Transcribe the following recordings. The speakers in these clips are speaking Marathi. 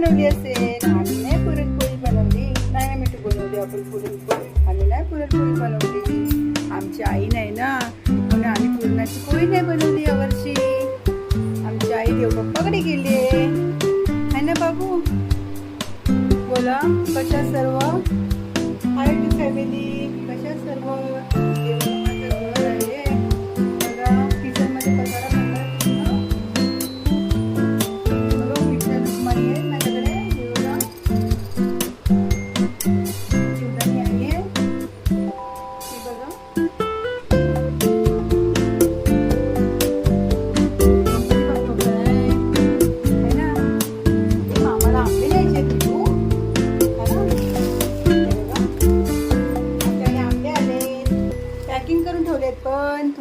बनवली असेल. आम्ही नाही पुरणपोळी बनवली. नाही ना मिठू बनवली आपण पुरणपोळी. आम्ही नाही पुरणपोळी बनवली. आमची आई नाही ना. म्हणून आम्ही पुरणाची पोळी नाही बनवली यावर्षी आमची आई देव पप्पाकडे गेली आहे. ना बाबू? बोला कशा सर्व? आय टू फॅमिली कशा सर्व?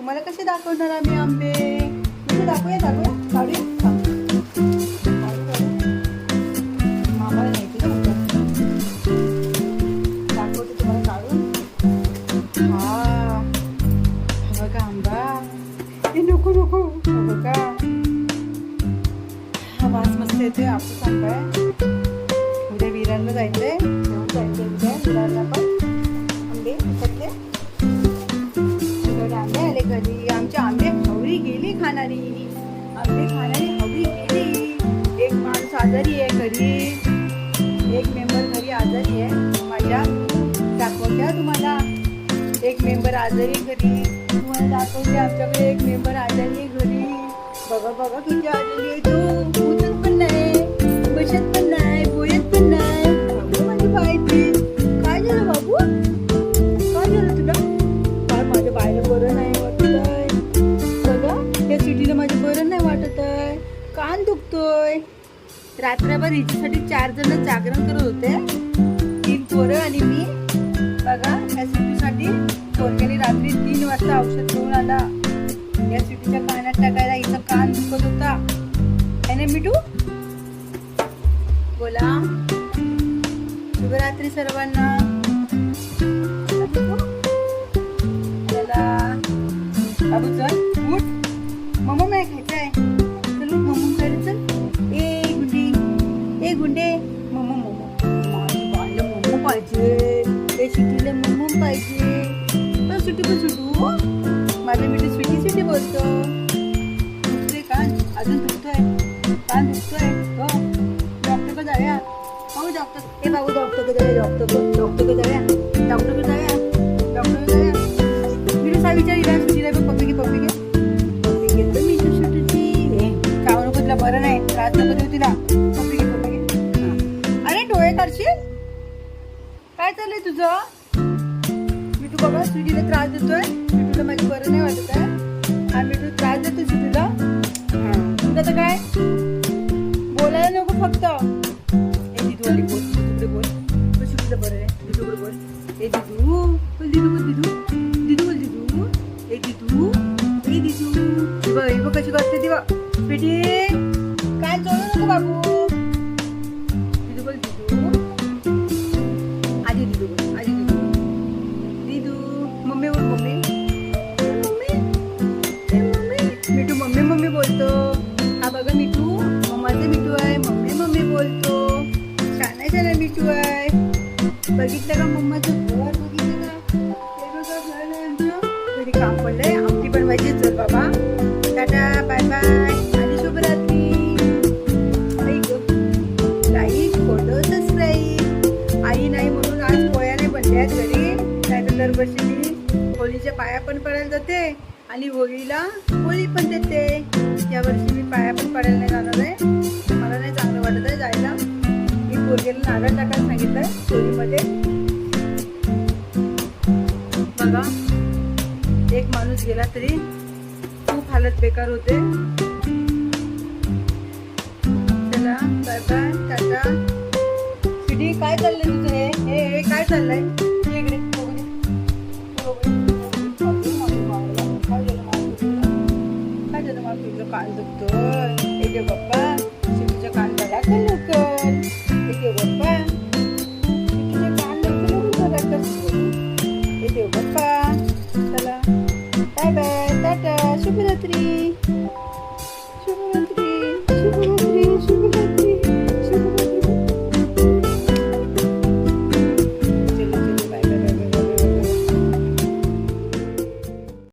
तुम्हाला कसे दाखवणार आम्ही आंबे? म्हणजे दाखवूया दाखवूया. काढूया. थांब. हा. आंबा. हे नको नको. बघा. हा वास मस्त येते आपण आंबा आहे. उद्या विरांना जायचंय. आजारी आहे माझ्या दाखवत्या तुम्हाला एक मेंबर आजारी घरी. तुम्हाला दाखवते आमच्याकडे एक मेंबर आजारी आहे घरी. बघा बघा किती आजारी आहे तू. उठत पण नाही बसत पण नाही बोलत पण नाही. माझी बाई काय झालं बाबू? काय झालं तुला? काय माझ्या बायला बरं नाही वाटत आहे बघा या सिटीला माझं बरं नाही वाटत आहे कान दुखतोय. रात्रभर हिच्यासाठी चार जण जागरण करत होते. पोरं आणि मी. बघा या सिटीसाठी पोरग्याने रात्री तीन वाजता औषध घेऊन आला. या सिटीच्या कानात टाकायला इथं कान दुखत होता. आहे ना मिठू? बोला. शुभरात्री सर्वांना. चला बाबू चल. मी मिठी स्वीटी सिटी बोलतो. दुखतोय कान अजून दुखतोय कान दुखतोय हो. डॉक्टरकडे जाऊया. हो डॉक्टर हे बाबू डॉक्टरकडे जाऊया डॉक्टरकडे. जाऊया. डॉक्टर जाऊया. डॉक्टरकडे जाऊया. मी सा विचार इला सुटीला बघ पप्पी घे पप्पी घे. पप्पी घे तर मी सुटीची हे बरं नाही. त्रास नको देऊ तिला. पप्पी घे पप्पी घे. अरे डोळे करशील? काय चाललंय तुझं? मी तू बघा स्विगीला त्रास देतोय. तुला माझी बरं नाही वाटत आहे आम्ही तू त्रास देतो तुला? तुला तर काय? बोलायला नको फक्त. ए दिदू आली बोल तिकडे बोल. बोल. सुटीला बरं आहे दिदूकडे बोल. ए दिदू. बघितलं का मम्माचं? घर बघितलं का? हे बघा घर आहे आमचं. घरी काम पडलंय. आमटी बनवायची चल बाबा. Tata bye bye. आणि शुभरात्री. Like photo subscribe. आई नाही म्हणून आज पोळ्या नाही बनल्या आहेत घरी. नाहीतर दरवर्षी मी होळीच्या पाया पण पडायला जाते. आणि होळीला होळी पण देते. यावर्षी मी पाया पण पडायला नाही जाणार आहे. मला नाही चांगलं वाटत आहे जायला. पोरगेला नारळ टाकायला सांगितलंय चोरीमध्ये बघा एक माणूस गेला तरी खूप हालत बेकार होते चला बाय बाय टाटा शिडी काय चाललंय तुझं हे हे काय चाललंय इकडे काय झालं मला तुझं काय तुझं दुखतोय हे बाप्पा